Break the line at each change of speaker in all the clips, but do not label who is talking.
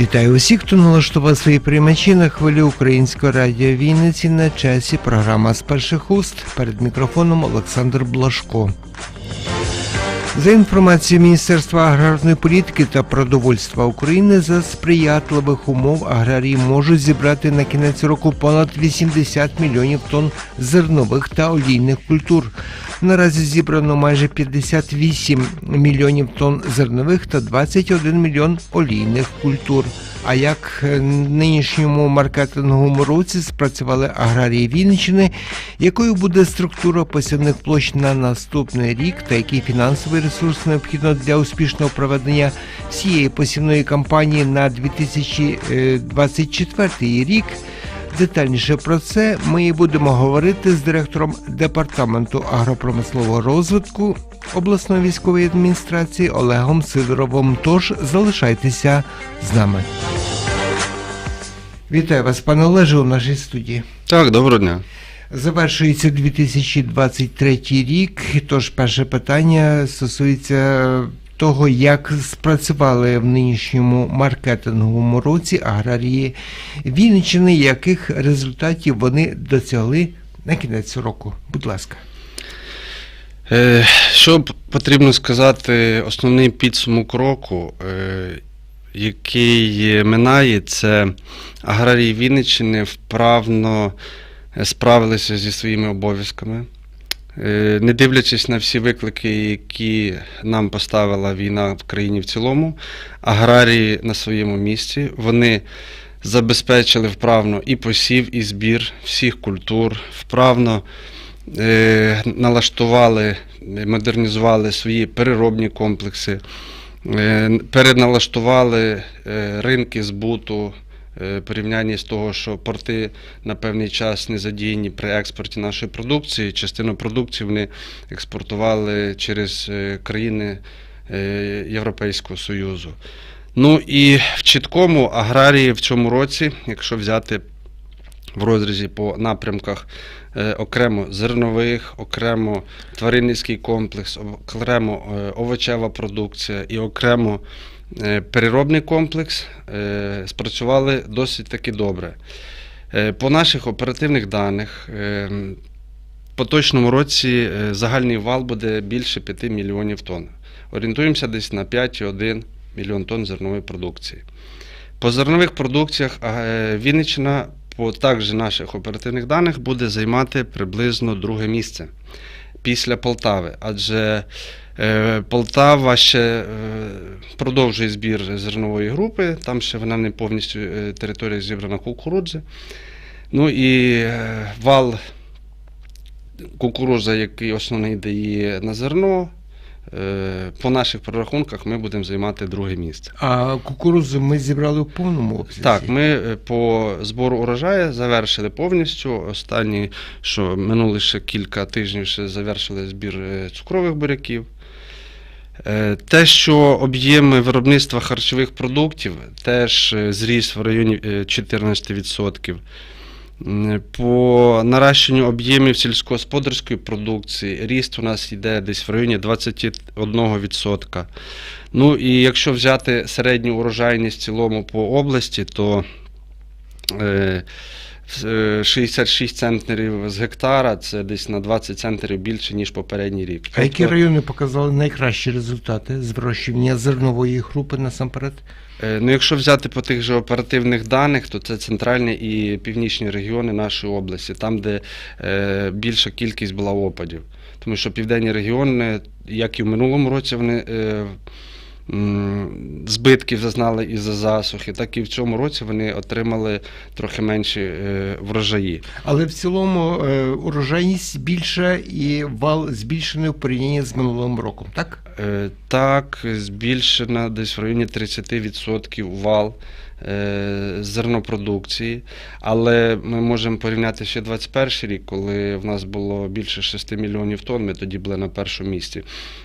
Вітаю усіх, хто налаштував свої приймачі на хвилі Українського радіо Вінниці на часі. Програма з перших уст. Перед мікрофоном Олександр Блашко. За інформацією Міністерства аграрної політики та продовольства України, за сприятливих умов аграрії можуть зібрати на кінець року понад 80 мільйонів тонн зернових та олійних культур. Наразі зібрано майже 58 мільйонів тонн зернових та 21 мільйон олійних культур. А як е, нинішньому маркетинговому році спрацювали аграрії Вінниччини, якою буде структура посівних площ на наступний рік та який фінансовий ресурс необхідно для успішного проведення всієї посівної кампанії на 2024 рік? Детальніше про це ми і будемо говорити з директором департаменту агропромислового розвитку обласної військової адміністрації Олегом Сидоровим. Тож залишайтеся з нами. Вітаю вас, пане Олеже, у нашій студії.
Так, доброго дня.
Завершується 2023 рік. Тож перше питання стосується того, як спрацювали в нинішньому маркетинговому році аграрії Вінниччини, яких результатів вони досягли на кінець року. Будь ласка.
Е, Що потрібно сказати, основний підсумок року, е, який минає, це аграрії Вінниччини вправно е, справилися зі своїми обов'язками. Е, Не дивлячись на всі виклики, які нам поставила війна в країні в цілому, аграрії на своєму місці, вони забезпечили вправно і посів, і збір всіх культур, вправно е, налаштували, модернізували свої переробні комплекси, е, переналаштували е, ринки збуту. Е, Порівнянні з того, що порти на певний час не задіяні при експорті нашої продукції. Частину продукції вони експортували через е, країни е, Європейського Союзу. Ну і в чіткому аграрії в цьому році, якщо взяти в розрізі по напрямках окремо зернових, окремо тваринницький комплекс, окремо овочева продукція і окремо переробний комплекс, е, спрацювали досить таки добре. Е, По наших оперативних даних, е, в поточному році е, загальний вал буде більше 5 мільйонів тонн. Орієнтуємося десь на 5,1 мільйон тонн зернової продукції. По зернових продукціях е, Вінниччина по також наших оперативних даних буде займати приблизно друге місце після Полтави. Адже е, Полтава ще е, продовжує збір зернової групи, там ще вона не повністю е, територія зібрана кукурудзи. Ну і е, вал кукурудза, який основний дає на зерно. Е, По наших прорахунках ми будемо займати друге місце.
А кукурудзу ми зібрали в повному обсязі?
Так, ми е, по збору урожаю завершили повністю. Останні, що минули ще кілька тижнів, ще завершили збір е, цукрових буряків. Те, що об'єми виробництва харчових продуктів теж зріс в районі е, 14%. По наращенню об'ємів сільськогосподарської продукції ріст у нас йде десь в районі 21%. Ну і якщо взяти середню урожайність в цілому по області, то е, 66 центнерів з гектара це десь на 20 центнерів більше, ніж попередній рік.
А які
Тобто,
райони показали найкращі результати з вирощування зернової групи насамперед?
е, ну, якщо взяти по тих же оперативних даних, то це центральні і північні регіони нашої області, там, де е, більша кількість була опадів. Тому що південні регіони, як і в минулому році, вони е, збитків зазнали із-за засухи, так і в цьому році вони отримали трохи менші е, врожаї.
Але в цілому е, урожайність більша і вал збільшений в порівнянні з минулим роком, так?
Е, Так, збільшена десь в районі 30% вал зернопродукції, але ми можемо порівняти ще 21 рік, коли в нас було більше 6 мільйонів тонн, ми тоді були на першому місці.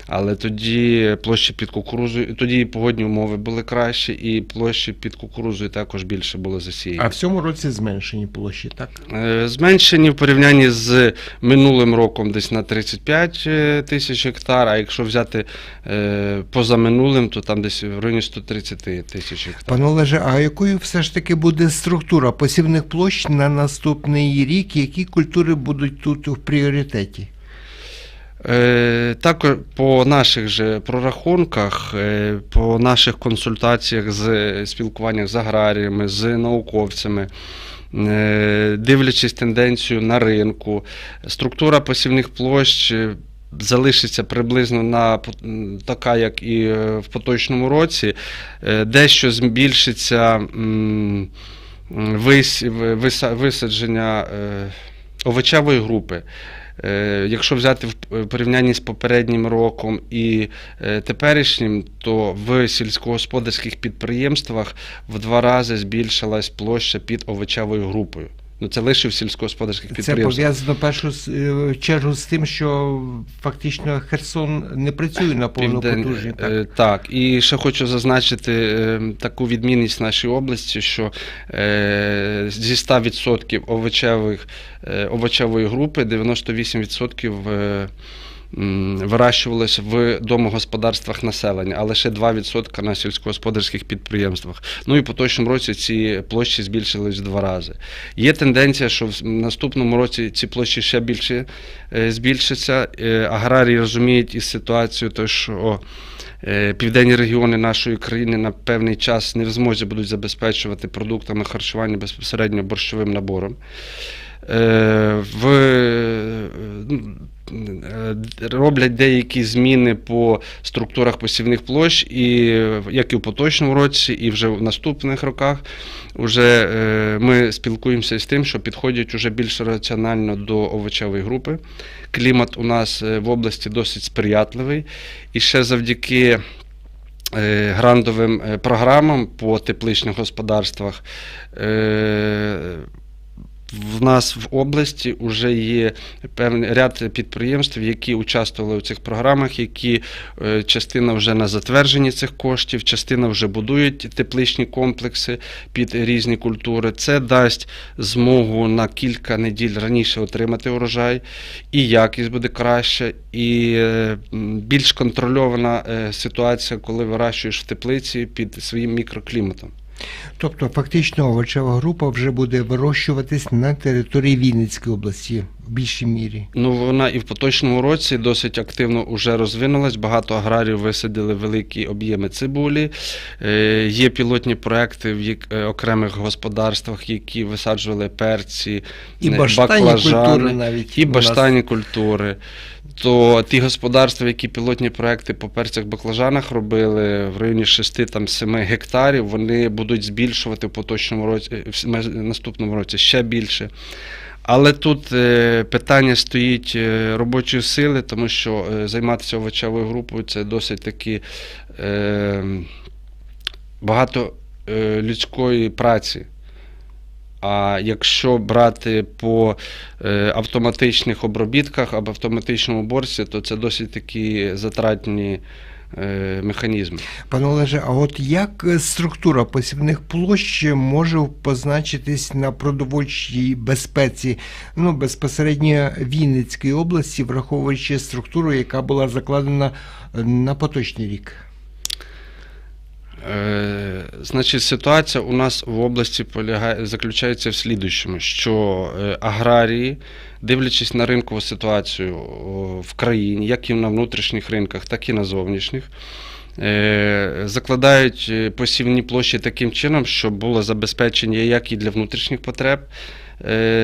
Але тоді площі під кукурузою, тоді і погодні умови були кращі, і площі під кукурузою також більше було засіяні.
А в цьому році зменшені площі, так?
Е, Зменшені в порівнянні з минулим роком десь на 35 е, тисяч гектар, а якщо взяти е, позаминулим, то там десь в районі 130 тисяч гектар.
Пане Олеже, а якою все ж таки буде структура посівних площ на наступний рік? Які культури будуть тут в пріоритеті?
Е, Також по наших же прорахунках, е, по наших консультаціях з спілкуваннях з аграріями, з науковцями, е, дивлячись тенденцію на ринку, структура посівних площ. Залишиться приблизно на така, як і е, в поточному році. Е, Дещо збільшиться висадження е, овочевої групи. Якщо взяти в порівнянні з попереднім роком і теперішнім, то в сільськогосподарських підприємствах в два рази збільшилась площа під овочевою групою. Ну це лише в сільськогосподарських
Це пов'язано в першу е, чергу з тим, що фактично Херсон не працює на повну потужність. Так?
е, Так, і ще хочу зазначити е, таку відмінність нашої області, що зі 100% овочевих, овочевої групи 98% е, м, вирощувалось в домогосподарствах населення, а лише 2% на сільськогосподарських підприємствах. Ну і по точному році ці площі збільшились в два рази. Є тенденція, що в наступному році ці площі ще більше е, збільшаться. Е, Аграрії розуміють із ситуацією, то що е, південні регіони нашої країни на певний час не в змозі будуть забезпечувати продуктами харчування безпосередньо борщовим набором. В, роблять деякі зміни по структурах посівних площ, і е, як і в поточному році, і вже в наступних роках. Уже е, ми спілкуємося з тим, що підходять уже більш раціонально до овочевої групи. Клімат у нас е, в області досить сприятливий, і ще завдяки е, грантовим е, програмам по тепличних господарствах. В нас в області вже є певний ряд підприємств, які участвували у цих програмах, які е, частина вже на затвердженні цих коштів, частина вже будують тепличні комплекси під різні культури. Це дасть змогу на кілька неділь раніше отримати урожай, і якість буде краща, і е, більш контрольована е, ситуація, коли вирощуєш в теплиці під своїм мікрокліматом.
Тобто, фактично, овочева група вже буде вирощуватись на території Вінницької області в більшій мірі.
Ну, вона і в поточному році досить активно вже розвинулась. Багато аграрів висадили великі об'єми цибулі. Е, Є пілотні проекти в як- е, окремих господарствах, які висаджували перці,
І
е, баклажани,
культури навіть.
і баштанні культури. То ті господарства, які пілотні проекти по перцях баклажанах робили в районі 6-7 гектарів, вони будуть збільшувати в поточному році, е, в наступному році ще більше. Але тут е, питання стоїть е, робочої сили, тому що займатися овочевою групою це досить таки багато людської праці. А якщо брати по е, автоматичних обробітках або автоматичному борці, то це досить такі затратні е, механізми.
Пане Олеже, а от як е, структура посівних площ може позначитись на продовольчій безпеці, ну безпосередньо Вінницької області, враховуючи структуру, яка була закладена на поточний рік?
Е, Значить, ситуація у нас в області полягає, заключається в слідуючому, що е, аграрії, дивлячись на ринкову ситуацію в країні, як і на внутрішніх ринках, так і на зовнішніх, е, закладають посівні площі таким чином, щоб було забезпечення як і для внутрішніх потреб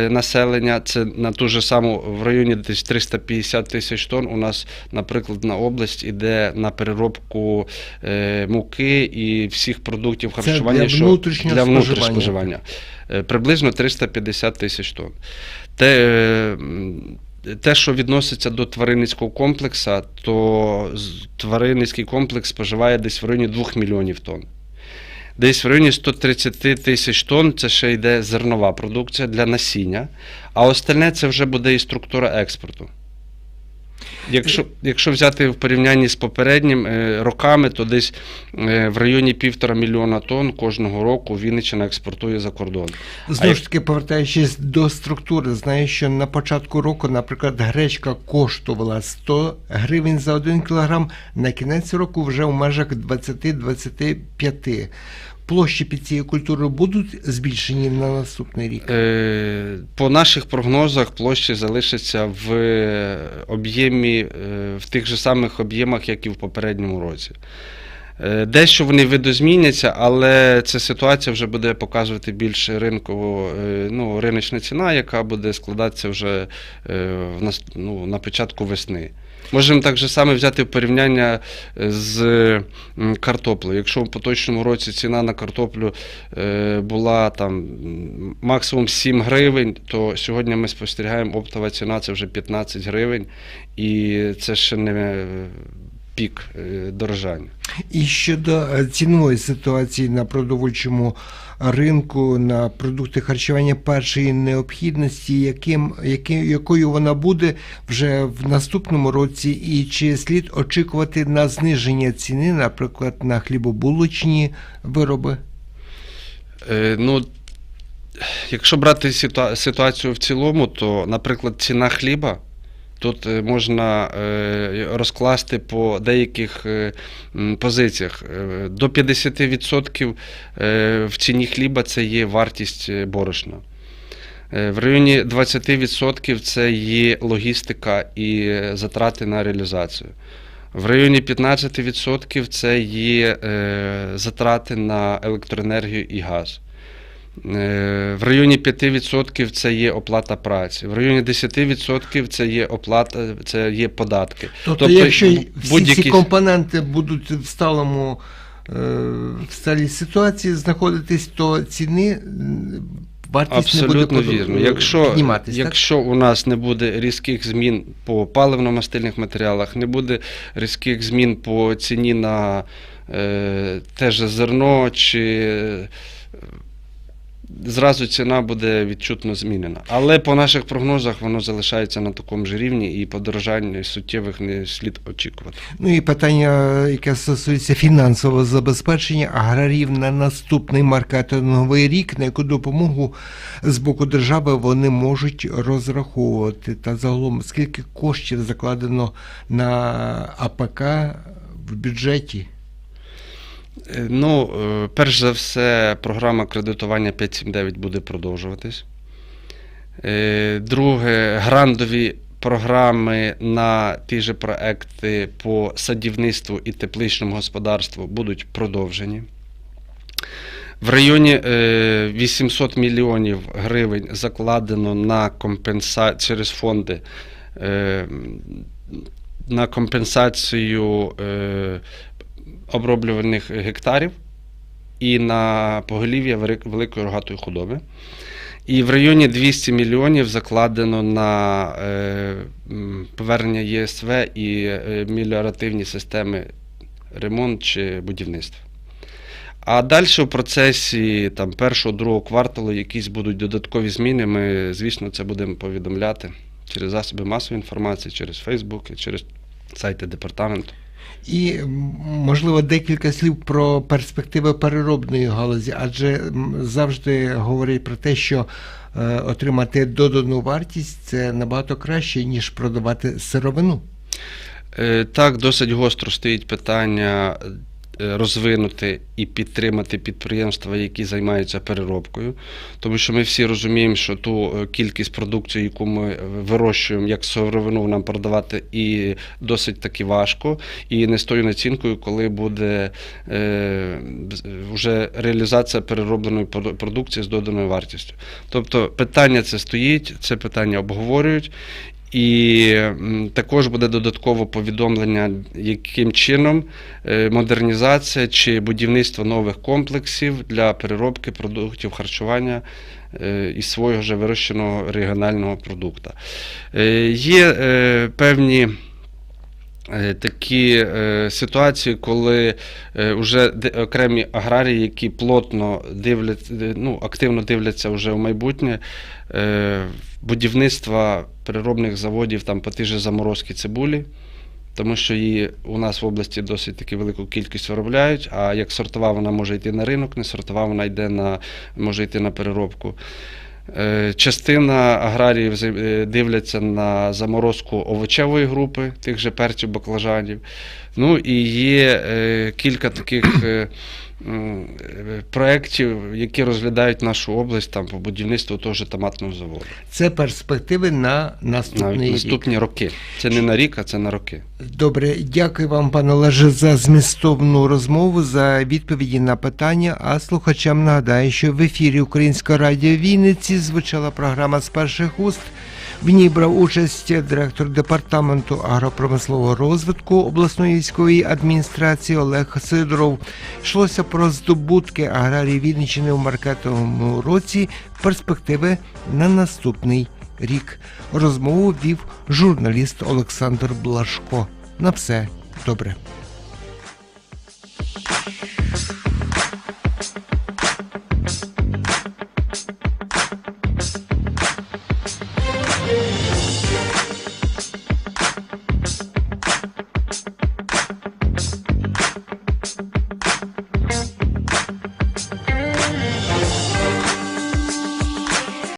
населення. Це на ту ж саму в районі десь 350 тисяч тонн. У нас, наприклад, на область іде на переробку е, муки і всіх продуктів
Це
харчування
для
що-
внутрішнього
для внутрішнього
споживання.
споживання. Е, Приблизно 350 тисяч тонн. Те, е, те, що відноситься до тваринницького комплексу, то тваринницький комплекс споживає десь в районі 2 мільйонів тонн. Десь в районі 130 тисяч тонн це ще йде зернова продукція для насіння, а остальне це вже буде і структура експорту. Якщо, якщо взяти в порівнянні з попередніми е, роками, то десь е, в районі півтора мільйона тонн кожного року Вінниччина експортує за кордон.
Знову ж таки, повертаючись до структури, знаю, що на початку року, наприклад, гречка коштувала 100 гривень за 1 кілограм, на кінець року вже в межах 20-25. Площі під цією культурою будуть збільшені на наступний рік.
Е, По наших прогнозах площі залишаться в об'ємі, е, в тих же самих об'ємах, як і в попередньому році. Е, Дещо вони видозміняться, але ця ситуація вже буде показувати більше ринкову, ну, риночна ціна, яка буде складатися вже ну, на початку весни. Можемо так же саме взяти порівняння е, з картоплею. Якщо в поточному році ціна на картоплю е, була там максимум 7 гривень, то сьогодні ми спостерігаємо оптова ціна це вже 15 гривень, і це ще не пік е, дорожання.
І щодо е, цінової ситуації на продовольчому ринку на продукти харчування першої необхідності, яким, яким, якою вона буде вже в наступному році, і чи слід очікувати на зниження ціни, наприклад, на хлібобулочні вироби?
Е, Ну, якщо брати ситуацію в цілому, то, наприклад, ціна хліба. Тут е, можна е, розкласти по деяких е, позиціях. До 50% е, в ціні хліба це є вартість борошна. В районі 20% це є логістика і затрати на реалізацію. В районі 15% це є затрати на електроенергію і газ. Е, В районі 5% це є оплата праці. В районі 10% це є оплата, це є податки.
Тобто, якщо
бу-
всі ці компоненти будуть в сталому е, в сталій ситуації знаходитись, то ціни вартість не буде
вірно. Якщо,
підніматись. так?
у нас не буде різких змін по паливно-мастильних матеріалах, не буде різких змін по ціні на е, те же зерно, чи зразу ціна буде відчутно змінена. Але по наших прогнозах воно залишається на такому ж рівні і подорожань суттєвих не слід очікувати.
Ну і питання, яке стосується фінансового забезпечення аграрів на наступний маркетинговий рік, на яку допомогу з боку держави вони можуть розраховувати. Та загалом скільки коштів закладено на АПК в бюджеті?
Е, Ну, е, перш за все, програма кредитування 579 буде продовжуватись. Е, Друге, грантові програми на ті же проекти по садівництву і тепличному господарству будуть продовжені. В районі е, 800 мільйонів гривень закладено на компенса... через фонди на компенсацію оброблюваних гектарів і на поголів'я великої рогатої худоби. І в районі 200 мільйонів закладено на е, повернення ЄСВ і е, меліоративні системи ремонт чи будівництва. А далі в процесі там, першого, другого кварталу якісь будуть додаткові зміни. Ми, звісно, це будемо повідомляти через засоби масової інформації, через Фейсбук, через сайти департаменту.
І можливо декілька слів про перспективи переробної галузі, адже завжди говорять про те, що е, отримати додану вартість це набагато краще, ніж продавати сировину.
Е, Так, досить гостро стоїть питання розвинути і підтримати підприємства, які займаються переробкою. Тому що ми всі розуміємо, що ту е, кількість продукції, яку ми вирощуємо як сировину, нам продавати і досить таки важко, і не з тою націнкою, коли буде е, вже реалізація переробленої продукції з доданою вартістю. Тобто питання це стоїть, це питання обговорюють. І також буде додатково повідомлення, яким чином е, модернізація чи будівництво нових комплексів для переробки продуктів харчування і із свого вже вирощеного регіонального продукту. Е, Є е, певні е, такі е, ситуації, коли е, вже окремі аграрії, які плотно дивляться, ну, активно дивляться вже в майбутнє, е, будівництва переробних заводів там по тій заморозки цибулі. Тому що її у нас в області досить таки велику кількість виробляють, а як сортова вона може йти на ринок, не сортова вона йде на, може йти на переробку. Е, Частина аграріїв е, дивляться на заморозку овочевої групи, тих же перців, баклажанів. Ну і є е, кілька таких проєктів, які розглядають нашу область там, по будівництву того ж томатного заводу.
Це перспективи на
На
наступний рік.
наступні роки. Це не на рік, а це на роки.
Добре, дякую вам, пане Олеже, за змістовну розмову, за відповіді на питання. А слухачам нагадаю, що в ефірі Українського радіо Вінниці звучала програма з перших уст. В ній брав участь директор департаменту агропромислового розвитку обласної військової адміністрації Олег Сидоров. Йшлося про здобутки аграрії Вінниччини у маркетовому році, перспективи на наступний рік. Розмову вів журналіст Олександр Блашко. На все добре.